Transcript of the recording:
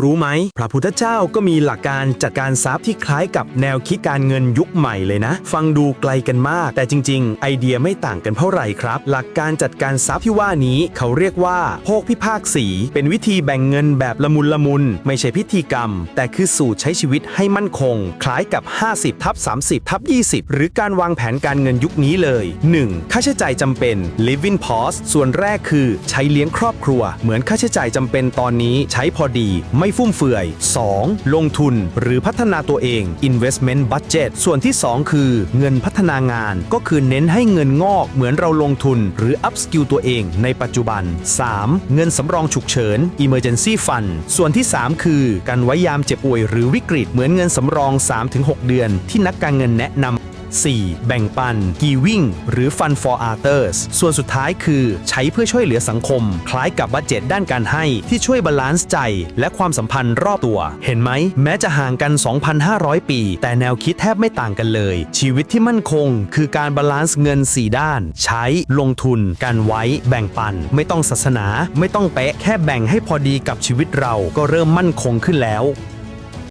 รู้ไหม พระพุทธเจ้าก็มีหลักการจัดการทรัพย์ที่คล้ายกับแนวคิดการเงินยุคใหม่เลยนะ ฟังดูไกลกันมาก แต่จริง ๆ ไอเดียไม่ต่างกันเท่าไหร่ครับ หลักการจัดการทรัพย์ที่ว่านี้เขาเรียกว่าโภคพิภาคสี เป็นวิธีแบ่งเงินแบบละมุนละมุน ไม่ใช่พิธีกรรม แต่คือสูตรใช้ชีวิตให้มั่นคง คล้ายกับ 50ทับ30ทับ20 หรือการวางแผนการเงินยุคนี้เลย 1. ค่าใช้จ่ายจำเป็น living cost ส่วนแรกคือ ใช้เลี้ยงครอบครัว เหมือนค่าใช้จ่ายจำเป็นตอนนี้ใช้พอดีไม่ฟุ่มเฟือย 2. ลงทุนหรือพัฒนาตัวเอง investment budget ส่วนที่ 2 คือ เงินพัฒนางาน ก็คือเน้นให้เงินงอกเหมือนเราลงทุน หรือ up skill ตัวเองในปัจจุบัน 3. เงินสำรองฉุกเฉิน emergency fund ส่วนที่ 3 คือ การไว้ยามเจ็บป่วยหรือวิกฤตเหมือนเงินสำรอง 3-6 เดือน ที่นักการเงินแนะนำ 4. แบ่งปัน giving หรือ fund for others ส่วนสุดท้ายคือใช้เพื่อช่วยเหลือสังคม คล้ายกับบัตเจ็ตด้านการให้ที่ช่วยบาลานซ์ใจ และความสัมพันธ์รอบตัว เห็นไหม แม้จะห่างกัน 2,500 ปี แต่แนวคิดแทบไม่ต่างกันเลย ชีวิตที่มั่นคง คือการบาลานซ์เงิน 4 ด้าน ใช้ลงทุน การไว้ แบ่งปัน ไม่ต้องศาสนา ไม่ต้องเป๊ะแค่แบ่งให้พอดีกับชีวิตเราก็เริ่มมั่นคงขึ้นแล้ว